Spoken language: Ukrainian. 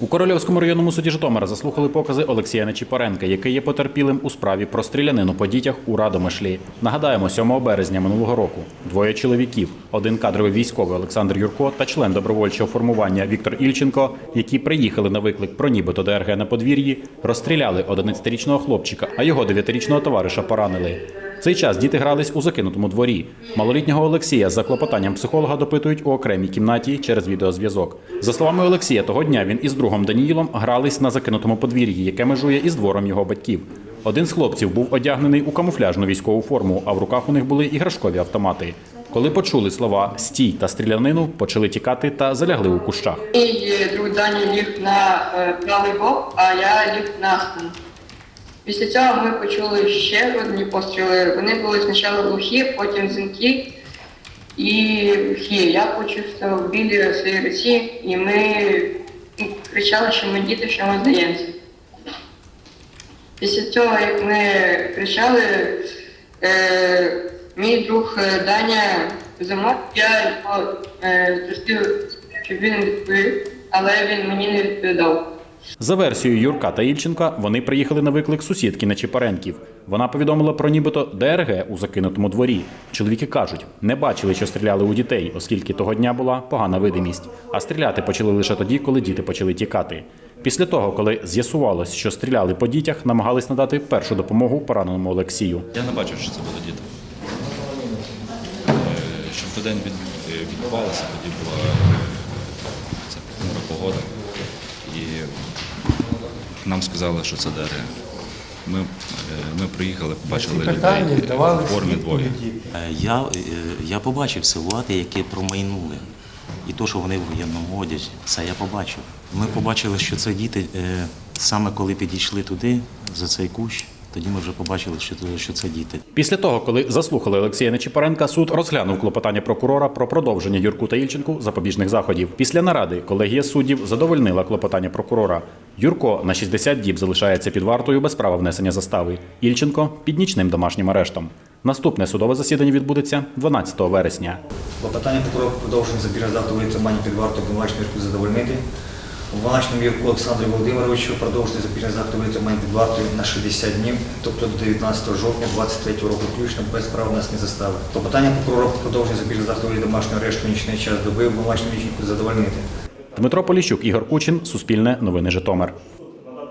У Корольовському районному суді Житомира заслухали покази Олексія Нечіпоренка, який є потерпілим у справі про стрілянину по дітях у Радомишлі. Нагадаємо, 7 березня минулого року двоє чоловіків, один кадровий військовий Олександр Юрко та член добровольчого формування Віктор Ільченко, які приїхали на виклик про нібито ДРГ на подвір'ї, розстріляли 11-річного хлопчика, а його 9-річного товариша поранили. Цей час діти грались у закинутому дворі. Малолітнього Олексія за клопотанням психолога допитують у окремій кімнаті через відеозв'язок. За словами Олексія, того дня він із другом Даніїлом грались на закинутому подвір'ї, яке межує із двором його батьків. Один з хлопців був одягнений у камуфляжну військову форму, а в руках у них були іграшкові автомати. Коли почули слова стій та стрілянину, почали тікати та залягли у кущах. Мій друг Дані ліг на е, правий бок, а я ліг на спину. Після цього ми почули ще одні постріли. Вони були спочатку глухі, потім дзвінки і глухі. Я почув що білі своїй руці, і ми ну, кричали, що ми діти, що ми здаємося. Після цього, як ми кричали, е, мій друг е, Даня замок, я його е, просив, щоб він відповів, але він мені не відповідав. За версією Юрка та Ільченка, вони приїхали на виклик сусідки Нечіпаренків. Вона повідомила про нібито ДРГ у закинутому дворі. Чоловіки кажуть, не бачили, що стріляли у дітей, оскільки того дня була погана видимість. А стріляти почали лише тоді, коли діти почали тікати. Після того, коли з'ясувалось, що стріляли по дітях, намагались надати першу допомогу пораненому Олексію. Я не бачив, що це були діти. Е, Що в той день е, відбувалося, тоді була е, ця погода. І нам сказали, що це ДРГ. Ми, е, ми приїхали, побачили людей питання, в формі двоє. Е, Я, е, я побачив силуати, які промайнули. І то, що вони в воєнному одязі, це я побачив. Ми побачили, що це діти саме коли підійшли туди, за цей кущ, тоді ми вже побачили, що, це- що це діти. Після того, коли заслухали Олексія Нечіпаренка, суд розглянув клопотання прокурора про продовження Юрку та Ільченку запобіжних заходів. Після наради колегія суддів задовольнила клопотання прокурора. Юрко на 60 діб залишається під вартою без права внесення застави. Ільченко під нічним домашнім арештом. Наступне судове засідання відбудеться 12 вересня. Клопотання прокурора продовження забір датової тримання під вартою обвинуваченого Юрку задовольнити. Обвинуваченому Юрку Олександру Володимировичу продовжити запірне заходової тримання під вартою на 60 днів, тобто до 19 жовтня 2023 року включно без права внесення застави. Клопотання прокурора про продовження забір заходової домашнього арешту нічний час доби обвинуваченому Юрку задовольнити. Дмитро Поліщук, Ігор Кучин, Суспільне, Новини Житомир.